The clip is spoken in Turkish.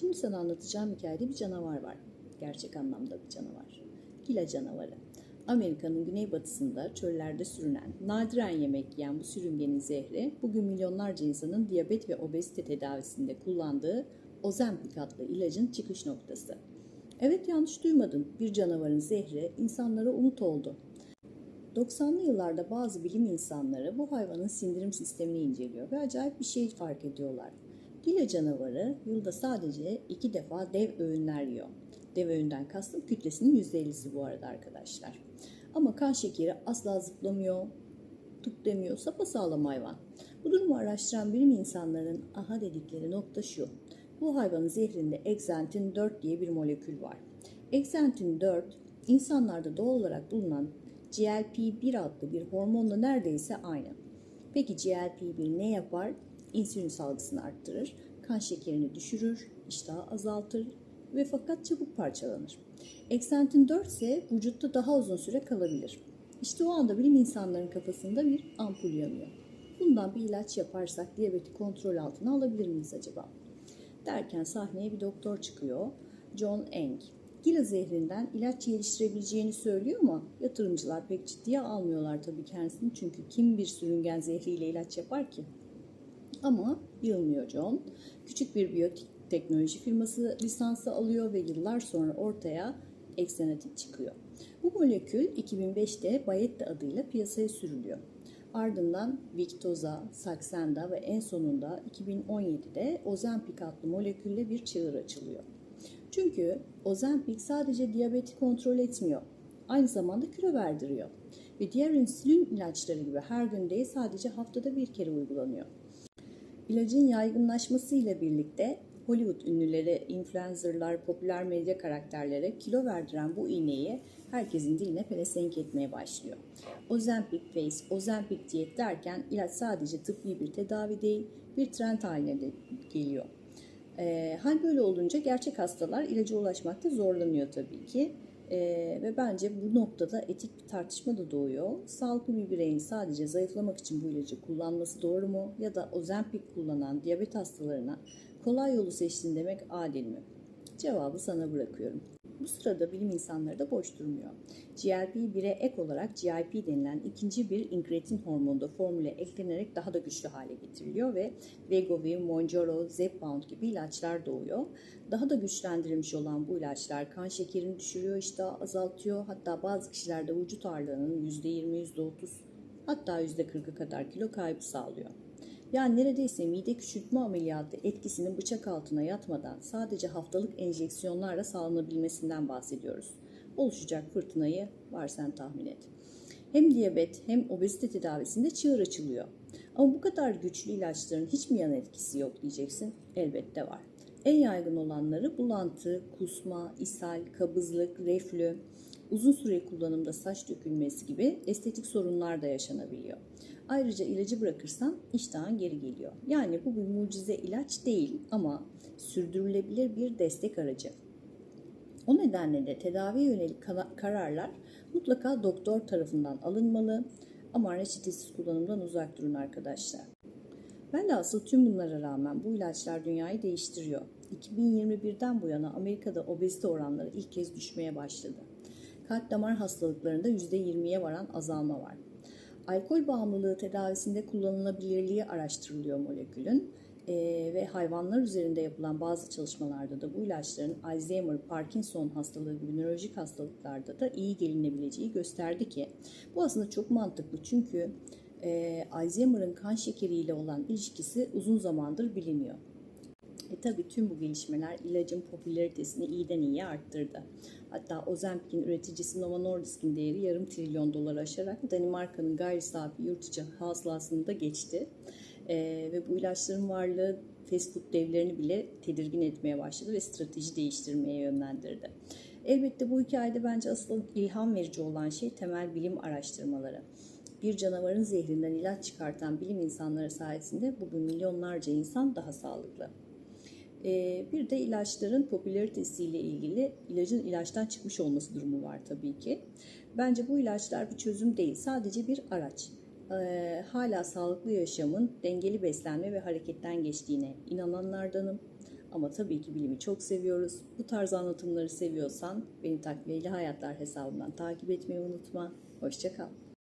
Şimdi sana anlatacağım hikayede bir canavar var. Gerçek anlamda bir canavar. Gila canavarı. Amerika'nın güneybatısında çöllerde sürünen, nadiren yemek yiyen bu sürüngenin zehri bugün milyonlarca insanın diyabet ve obezite tedavisinde kullandığı Ozempic adlı ilacın çıkış noktası. Evet yanlış duymadın. Bir canavarın zehri insanlara umut oldu. 90'lı yıllarda bazı bilim insanları bu hayvanın sindirim sistemini inceliyor ve acayip bir şey fark ediyorlar. Gila canavarı yılda sadece iki defa dev öğünler yiyor. Dev öğünden kastım kütlesinin %50'si bu arada arkadaşlar. Ama kan şekeri asla zıplamıyor, tık demiyor, sapasağlam hayvan. Bu durumu araştıran bilim insanlarının aha dedikleri nokta şu. Bu hayvanın zehrinde exentin 4 diye bir molekül var. Exentin 4 insanlarda doğal olarak bulunan GLP-1 adlı bir hormonla neredeyse aynı. Peki GLP-1 ne yapar? İnsülin salgısını arttırır, kan şekerini düşürür, iştahı azaltır ve fakat çabuk parçalanır. Exentin 4 ise vücutta daha uzun süre kalabilir. İşte o anda bilim insanlarının kafasında bir ampul yanıyor. Bundan bir ilaç yaparsak diyabeti kontrol altına alabilir miyiz acaba? Derken sahneye bir doktor çıkıyor. John Eng. Gila zehrinden ilaç geliştirebileceğini söylüyor ama yatırımcılar pek ciddiye almıyorlar tabii kendisini. Çünkü kim bir sürüngen zehriyle ilaç yapar ki? Ama yılmıyor John. Küçük bir biyotik teknoloji firması lisansı alıyor ve yıllar sonra ortaya Exenatic çıkıyor. Bu molekül 2005'te Bayetta adıyla piyasaya sürülüyor. Ardından Victoza, Saxenda ve en sonunda 2017'de Ozempic adlı molekülle bir çığır açılıyor. Çünkü Ozempic sadece diyabeti kontrol etmiyor. Aynı zamanda kilo verdiriyor. Ve diğer insülin ilaçları gibi her gün değil sadece haftada bir kere uygulanıyor. İlacın yaygınlaşmasıyla birlikte Hollywood ünlüleri, influencerlar, popüler medya karakterlere kilo verdiren bu iğneyi herkesin diline pelesenk etmeye başlıyor. Ozempic Face, Ozempic diyet derken ilaç sadece tıbbi bir tedavi değil, bir trend haline de geliyor. E, hal böyle olunca gerçek hastalar ilaca ulaşmakta zorlanıyor tabii ki. E, ve bence bu noktada etik bir tartışma da doğuyor. Sağlıklı bir bireyin sadece zayıflamak için bu ilacı kullanması doğru mu? Ya da Ozempic kullanan diyabet hastalarına kolay yolu seçtin demek adil mi? Cevabı sana bırakıyorum. Bu sırada bilim insanları da boş durmuyor. GLP-1'e ek olarak GIP denilen ikinci bir inkretin hormonu da formüle eklenerek daha da güçlü hale getiriliyor ve Wegovy, Mounjaro, Zepbound gibi ilaçlar doğuyor. Daha da güçlendirilmiş olan bu ilaçlar kan şekerini düşürüyor, iştahı azaltıyor. Hatta bazı kişilerde vücut ağırlığının %20, %30 hatta %40'a kadar kilo kaybı sağlıyor. Yani neredeyse mide küçültme ameliyatı etkisinin bıçak altına yatmadan sadece haftalık enjeksiyonlarla sağlanabilmesinden bahsediyoruz. Oluşacak fırtınayı var sen tahmin et. Hem diyabet hem obezite tedavisinde çığır açılıyor. Ama bu kadar güçlü ilaçların hiç mi yan etkisi yok diyeceksin? Elbette var. En yaygın olanları bulantı, kusma, ishal, kabızlık, reflü, uzun süre kullanımda saç dökülmesi gibi estetik sorunlar da yaşanabiliyor. Ayrıca ilacı bırakırsan iştahın geri geliyor. Yani bu bir mucize ilaç değil ama sürdürülebilir bir destek aracı. O nedenle de tedaviye yönelik kararlar mutlaka doktor tarafından alınmalı ama reçetesiz kullanımdan uzak durun arkadaşlar. Ben de asıl tüm bunlara rağmen bu ilaçlar dünyayı değiştiriyor. 2021'den bu yana Amerika'da obezite oranları ilk kez düşmeye başladı. Kalp damar hastalıklarında %20'ye varan azalma var. Alkol bağımlılığı tedavisinde kullanılabilirliği araştırılıyor molekülün ee, ve hayvanlar üzerinde yapılan bazı çalışmalarda da bu ilaçların Alzheimer, Parkinson hastalığı gibi nörolojik hastalıklarda da iyi gelinebileceği gösterdi ki bu aslında çok mantıklı çünkü e, Alzheimer'ın kan şekeriyle olan ilişkisi uzun zamandır biliniyor. E tabi tüm bu gelişmeler ilacın popülaritesini iyiden iyiye arttırdı. Hatta Ozempic'in üreticisi Novo Nordisk'in değeri yarım trilyon doları aşarak Danimarka'nın gayri safi yurt içi hasılasını da geçti. E, ve bu ilaçların varlığı fast food devlerini bile tedirgin etmeye başladı ve strateji değiştirmeye yönlendirdi. Elbette bu hikayede bence asıl ilham verici olan şey temel bilim araştırmaları. Bir canavarın zehrinden ilaç çıkartan bilim insanları sayesinde bugün milyonlarca insan daha sağlıklı. Ee, bir de ilaçların popülaritesiyle ilgili ilacın ilaçtan çıkmış olması durumu var tabii ki. Bence bu ilaçlar bir çözüm değil, sadece bir araç. Ee, hala sağlıklı yaşamın dengeli beslenme ve hareketten geçtiğine inananlardanım. Ama tabii ki bilimi çok seviyoruz. Bu tarz anlatımları seviyorsan beni takviyeli hayatlar hesabından takip etmeyi unutma. Hoşçakal.